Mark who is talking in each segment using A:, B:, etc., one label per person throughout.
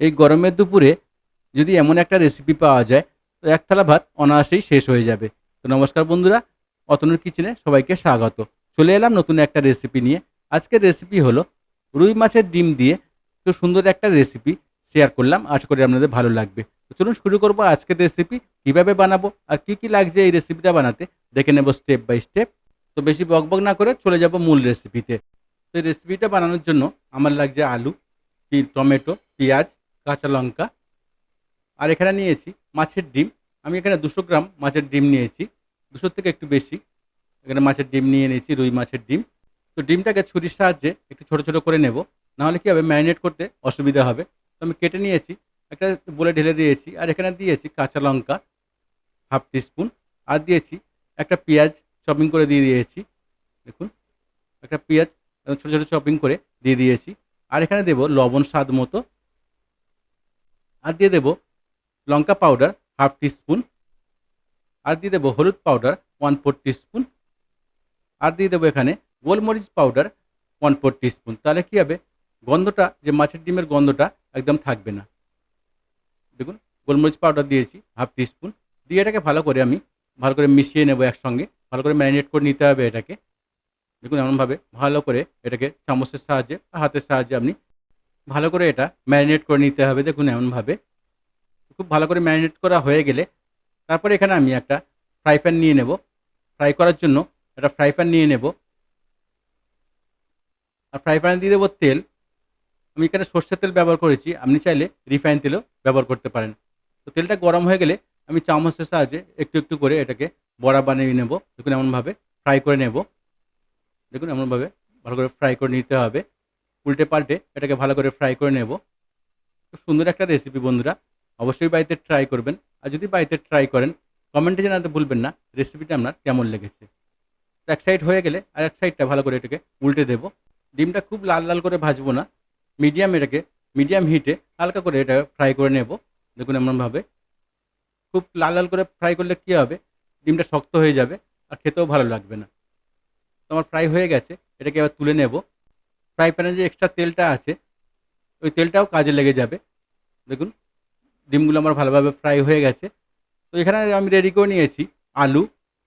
A: এই গরমের দুপুরে যদি এমন একটা রেসিপি পাওয়া যায়, তো এক থালা ভাত অনায়াসেই শেষ হয়ে যাবে। তো নমস্কার বন্ধুরা, অতনুর কিচেনে সবাইকে স্বাগত। চলে এলাম নতুন একটা রেসিপি নিয়ে। আজকের রেসিপি হলো রুই মাছের ডিম দিয়ে খুব সুন্দর একটা রেসিপি শেয়ার করলাম। আশা করি আপনাদের ভালো লাগবে। তো চলুন শুরু করব আজকের রেসিপি কীভাবে বানাবো আর কি কি লাগছে এই রেসিপিটা বানাতে। দেখে নেব স্টেপ বাই স্টেপ তো বেশি বকবক না করে চলে যাব মূল রেসিপিতে তো এই রেসিপিটা বানানোর জন্য আমার লাগছে আলু টমেটো, পেঁয়াজ কাঁচা লঙ্কা। আর এখানে নিয়েছি মাছের ডিম। আমি এখানে দুশো গ্রাম মাছের ডিম নিয়েছি। দুশোর থেকে একটু বেশি। এখানে মাছের ডিম নিয়ে নিয়েছি রুই মাছের ডিম। তো ডিমটাকে ছুরির সাহায্যে একটু ছোটো ছোটো করে নেব। নাহলে কী হবে? ম্যারিনেট করতে অসুবিধা হবে। তো আমি কেটে নিয়েছি, একটা বলে ঢেলে দিয়েছি। আর এখানে দিয়েছি কাঁচা লঙ্কা, হাফ টিস্পুন। আর দিয়েছি একটা পেঁয়াজ চপিং করে দিয়ে দিয়েছি। দেখুন, একটা পেঁয়াজ ছোটো ছোটো চপিং করে দিয়ে দিয়েছি। আর এখানে দেবো লবণ স্বাদ মতো আর দিয়ে দেবো লঙ্কা পাউডার হাফ টিস্পুন আর দিয়ে দেবো হলুদ পাউডার ওয়ান ফোর টিস্পুন আর দিয়ে দেবো এখানে গোলমরিচ পাউডার ওয়ান ফোর টিস্পুন তাহলে কী হবে? গন্ধটা, যে মাছের ডিমের গন্ধটা একদম থাকবে না। দেখুন, গোলমরিচ পাউডার দিয়েছি হাফ টিস্পুন দিয়ে এটাকে ভালো করে আমি ভালো করে মিশিয়ে নেব একসঙ্গে। ভালো করে ম্যারিনেট করে নিতে হবে এটাকে। দেখুন, এমনভাবে ভালো করে এটাকে চামচের সাহায্যে হাতের সাহায্যে আপনি ভালো করে এটা ম্যারিনেট করে নিতে হবে, দেখুন এমনভাবে। খুব ভালো করে ম্যারিনেট করা হয়ে গেলে তারপরে এখানে আমি একটা ফ্রাই প্যান নিয়ে নেব। ফ্রাই করার জন্য একটা ফ্রাই প্যান নিয়ে নেব। আর ফ্রাই প্যানে দিয়ে দেবো তেল। আমি এখানে সর্ষের তেল ব্যবহার করেছি, আপনি চাইলে রিফাইন তেলও ব্যবহার করতে পারেন। তো তেলটা গরম হয়ে গেলে আমি চামচের সাহায্যে একটু একটু করে এটাকে বড়া বানিয়ে নেব। দেখুন এমনভাবে ফ্রাই করে নেব। দেখুন এমনভাবে ভালো করে ফ্রাই করে নিতে হবে। উল্টে পাল্টে এটাকে ভালো করে ফ্রাই করে নেব। খুব সুন্দর একটা রেসিপি বন্ধুরা, অবশ্যই বাড়িতে ট্রাই করবেন। আর যদি বাড়িতে ট্রাই করেন কমেন্টে জানাতে ভুলবেন না রেসিপিটা আপনার কেমন লেগেছে। তো এক সাইড হয়ে গেলে আর এক সাইডটা ভালো করে এটাকে উল্টে দেবো। ডিমটা খুব লাল লাল করে ভাজবো না। মিডিয়াম এটাকে মিডিয়াম হিটে হালকা করে এটা ফ্রাই করে নেব। দেখুন এমনভাবে। খুব লাল লাল করে ফ্রাই করলে কী হবে? ডিমটা শক্ত হয়ে যাবে আর খেতেও ভালো লাগবে না। তো আমার ফ্রাই হয়ে গেছে। এটাকে আবার তুলে নেব। ফ্রাই প্যানে যে এক্সট্রা তেলটা আছে, ওই তেলটাও কাজে লেগে যাবে। দেখুন, ডিমগুলো আমার ভালোভাবে ফ্রাই হয়ে গেছে। তো এখানে আমি রেডি করে নিয়েছি আলু,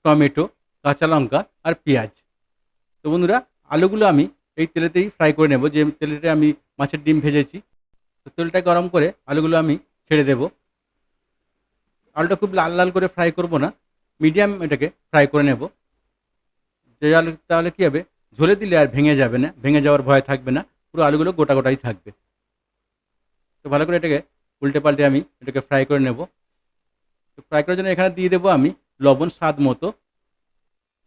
A: টমেটো, কাঁচা লঙ্কা আর পেঁয়াজ। তো বন্ধুরা, আলুগুলো আমি এই তেলেতেই ফ্রাই করে নেব। যে তেলেতে আমি মাছের ডিম ভেজেছি, তো তেলটা গরম করে আলুগুলো আমি ছেড়ে দেব। আলুটা খুব লাল লাল করে ফ্রাই করব না মিডিয়াম এটাকে ফ্রাই করে নেব। যে তাহলে কী হবে? ঝোলে দিলে আর ভেঙে যাবে না, ভেঙে যাওয়ার ভয় থাকবে না, পুরো আলুগুলো গোটা গোটাই থাকবে। তো ভালো করে এটাকে উল্টে পাল্টে আমি এটাকে ফ্রাই করে নেব। তো ফ্রাই করার জন্য এখানে দিয়ে দেবো আমি লবণ স্বাদ মতো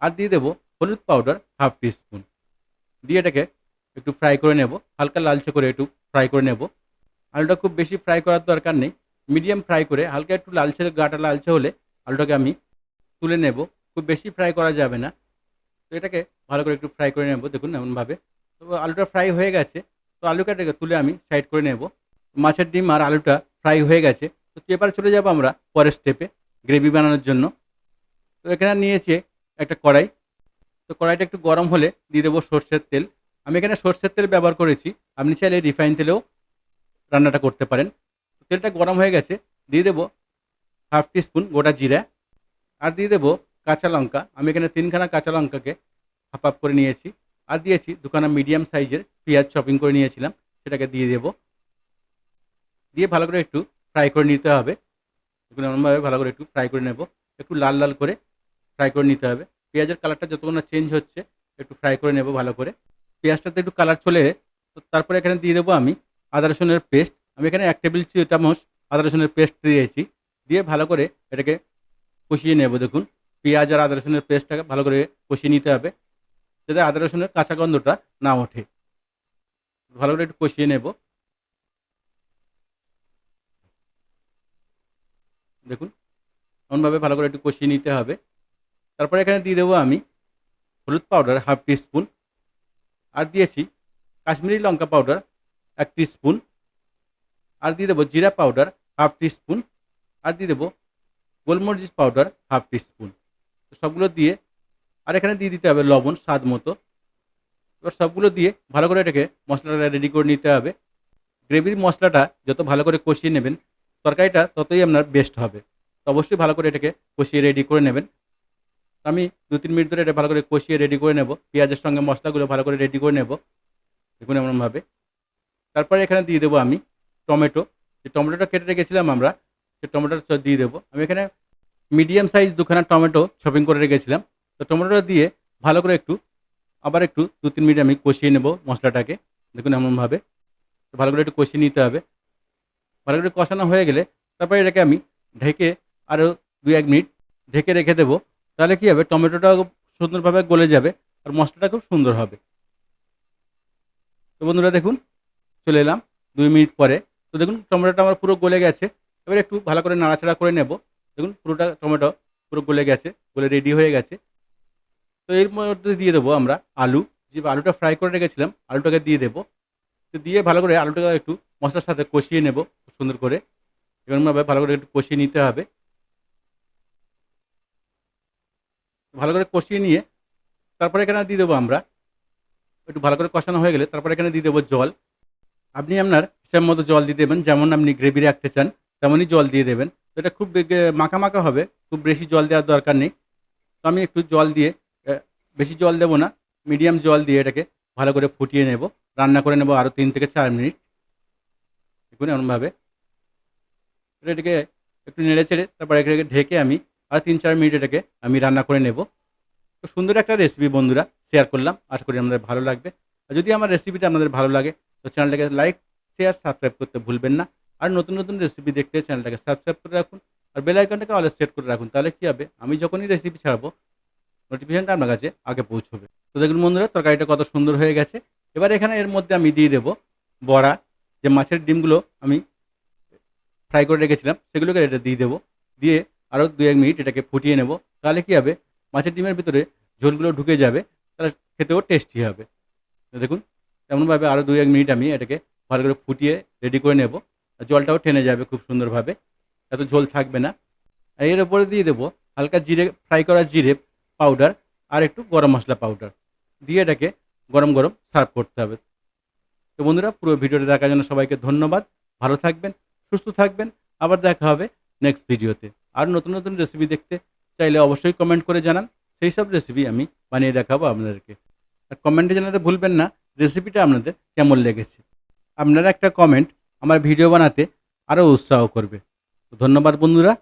A: আর দিয়ে দেবো হলুদ পাউডার হাফ টিস্পুন দিয়ে এটাকে একটু ফ্রাই করে নেব, হালকা লালচে করে একটু ফ্রাই করে নেব। আলুটা খুব বেশি ফ্রাই করার দরকার নেই মিডিয়াম ফ্রাই করে হালকা একটু লালচে, গাটা লালচে হলে আলুটাকে আমি তুলে নেব। খুব বেশি ফ্রাই করা যাবে না। তো এটাকে ভালো করে একটু ফ্রাই করে নেব, দেখুন এমনভাবে। তো আলুটা ফ্রাই হয়ে গেছে। তো আলুটাকে তুলে আমি সাইড করে নেব। মাছের ডিম আর আলুটা ফ্রাই হয়ে গেছে। তো এবার চলে যাব আমরা পরের স্টেপে গ্রেভি বানানোর জন্য। তো এখানে নিয়েছি একটা কড়াই। তো কড়াইটা একটু গরম হলে দিয়ে দেবো সর্ষের তেল। আমি এখানে সর্ষের তেল ব্যবহার করেছি। আপনি চাইলে রিফাইন তেলেও রান্নাটা করতে পারেন। তেলটা গরম হয়ে গেছে। দিয়ে দেবো হাফ টিস্পুন গোটা জিরা। আর দিয়ে দেবো কাঁচা লঙ্কা। আমি এখানে তিনখানা কাঁচা লঙ্কাকে হাফ হাফ করে নিয়েছি। আর দিয়েছি দুখানা মিডিয়াম সাইজের পেঁয়াজ চপিং করে নিয়েছিলাম, সেটাকে দিয়ে দেবো। দিয়ে ভালো করে একটু ফ্রাই করে নিতে হবে। দেখুন, এমনভাবে ভালো করে একটু ফ্রাই করে নেব। একটু লাল লাল করে ফ্রাই করে নিতে হবে। পেঁয়াজের কালারটা যতক্ষণ না চেঞ্জ হচ্ছে, একটু ফ্রাই করে নেব ভালো করে। পেঁয়াজটাতে একটু কালার চলে তো তারপরে এখানে দিয়ে দেবো আমি আদা রসুনের পেস্ট আমি এখানে এক টেবিল চামচ আদা রসুনের পেস্ট দিয়েছি। দিয়ে ভালো করে এটাকে কষিয়ে নেব, দেখুন। পেঁয়াজ আর আদা রসুনের পেস্টটাকে ভালো করে কষিয়ে নিতে হবে। যাতে আদা রসুনের কাঁচা গন্ধটা না ওঠে। ভালো করে একটু কষিয়ে নেব। দেখুন, এমনভাবে ভালো করে একটু কষিয়ে নিতে হবে। তারপরে এখানে দিয়ে দেবো আমি হলুদ পাউডার হাফ টিস্পুন। আর দিয়েছি কাশ্মীরি লঙ্কা পাউডার এক স্পুন আর দিয়ে দেবো জিরা পাউডার হাফ টিস্পুন। আর দিয়ে দেবো গোলমরিচ পাউডার হাফ টিস্পুন। তো সবগুলো দিয়ে আর এখানে দিয়ে দিতে হবে লবণ, স্বাদ মতো। এবার সবগুলো দিয়ে ভালো করে এটাকে মশলাটা রেডি করে নিতে হবে। গ্রেভির মশলাটা যত ভালো করে কষিয়ে নেবেন, তরকারিটা ততই আপনার বেস্ট হবে। তো অবশ্যই ভালো করে এটাকে কষিয়ে রেডি করে নেবেন। আমি দু তিন মিনিট ধরে এটা ভালো করে কষিয়ে রেডি করে নেব। পেঁয়াজের সঙ্গে মশলাগুলো ভালো করে রেডি করে নেব। দেখুন এমনভাবে। তারপরে এখানে দিয়ে দেবো আমি টমেটো। যে টমেটোটা কেটে রেখেছিলাম আমরা, সে টমেটোটা দিয়ে দেবো। আমি এখানে মিডিয়াম সাইজ দুখানা টমেটো শপিং করে রেখেছিলাম। তো টমেটোটা দিয়ে ভালো করে একটু, আবার একটু দু তিন মিনিট আমি কষিয়ে নেব মশলাটাকে, দেখুন এমনভাবে। তো ভালো করে একটু কষিয়ে নিতে হবে। ভালো করে কষানো হয়ে গেলে তারপরে এটাকে আমি ঢেকে আরও দু এক মিনিট ঢেকে রেখে দেবো। তাহলে কী হবে? টমেটোটা সুন্দরভাবে গলে যাবে আর মশলাটা খুব সুন্দর হবে। তো বন্ধুরা দেখুন, চলে এলাম দুই মিনিট পরে। তো দেখুন, টমেটোটা আমার পুরো গলে গেছে। এবার একটু ভালো করে নাড়াচাড়া করে নেব। দেখুন, পুরোটা টমেটো পুরো গলে গেছে, গলে রেডি হয়ে গেছে। তো এর মধ্যে দিয়ে দেবো আমরা আলু। যে আলুটা ফ্রাই করে রেখেছিলাম, আলুটাকে দিয়ে দেবো। তো দিয়ে ভালো করে আলুটাকে একটু মশলার সাথে কষিয়ে নেব সুন্দর করে। এরকমভাবে ভালো করে একটু কষিয়ে নিতে হবে। ভালো করে কষিয়ে নিয়ে তারপরে এখানে দিয়ে দেবো আমরা। একটু ভালো করে কষানো হয়ে গেলে তারপরে এখানে দিয়ে দেবো জল। আপনি আপনার হিসাব মতো জল দিয়ে দেবেন, যেমন আপনি গ্রেভি রাখতে চান, তেমনই জল দিয়ে দেবেন। এটা খুব মাখা মাখা হবে, খুব বেশি জল দেওয়ার দরকার নেই। তো আমি একটু জল দিয়ে বেশি জল দেবো না মিডিয়াম জল দিয়ে এটাকে ভালো করে ফুটিয়ে নেব। রান্না করে নেব আরও তিন থেকে চার মিনিট। দেখুন এমনভাবে এটাকে একটু নেড়ে চেড়ে তারপর এটাকে ঢেকে আমি আর তিন চার মিনিট এটাকে আমি রান্না করে নেব। তো সুন্দর একটা রেসিপি বন্ধুরা শেয়ার করলাম। আশা করি আপনাদের ভালো লাগবে। আর যদি আমার রেসিপিটা আপনাদের ভালো লাগে, তো চ্যানেলটাকে লাইক শেয়ার সাবস্ক্রাইব করতে ভুলবেন না। আর নতুন নতুন রেসিপি দেখতে চ্যানেলটাকে সাবস্ক্রাইব করে রাখুন। আর বেল আইকনটাকে সেট করে রাখুন। তাহলে কী হবে? আমি যখনই রেসিপি ছাড়বো নোটিফিকেশনটা আপনার কাছে আগে পৌঁছবে। তো দেখুন বন্ধুরা, তরকারিটা কত সুন্দর হয়ে গেছে। এবার এখানে এর মধ্যে আমি দিয়ে দেবো বড়া। যে মাছের ডিমগুলো আমি ফ্রাই করে রেখেছিলাম, সেগুলোকে এটা দিয়ে দেবো। দিয়ে আরও দু এক মিনিট এটাকে ফুটিয়ে নেব। তাহলে কী হবে? মাছের ডিমের ভিতরে ঝোলগুলো ঢুকে যাবে, তাহলে খেতেও টেস্টি হবে। দেখুন, তেমনভাবে আরও দু এক মিনিট আমি এটাকে ভালো করে ফুটিয়ে রেডি করে নেব। জলটাও টেনে যাবে খুব সুন্দরভাবে। এত ঝোল থাকবে না। আর এর উপরে দিয়ে দেবো হালকা জিরে ফ্রাই করা জিরে পাউডার আর একটু গরম মশলা পাউডার দিয়ে এটাকে গরম গরম সার্ভ করতে হবে। তো বন্ধুরা, পুরো ভিডিওটা দেখার জন্য সবাইকে ধন্যবাদ। ভালো থাকবেন, সুস্থ থাকবেন। আবার দেখা হবে নেক্সট ভিডিওতে। আর নতুন নতুন রেসিপি দেখতে চাইলে অবশ্যই কমেন্ট করে জানান। সেই সব রেসিপি আমি বানিয়ে দেখাবো আপনাদেরকে। আর কমেন্টে জানাতে ভুলবেন না রেসিপিটা আপনাদের কেমন লেগেছে। আপনারা একটা কমেন্ট আমার ভিডিও বানাতে আরও উৎসাহ করবে। ধন্যবাদ বন্ধুরা।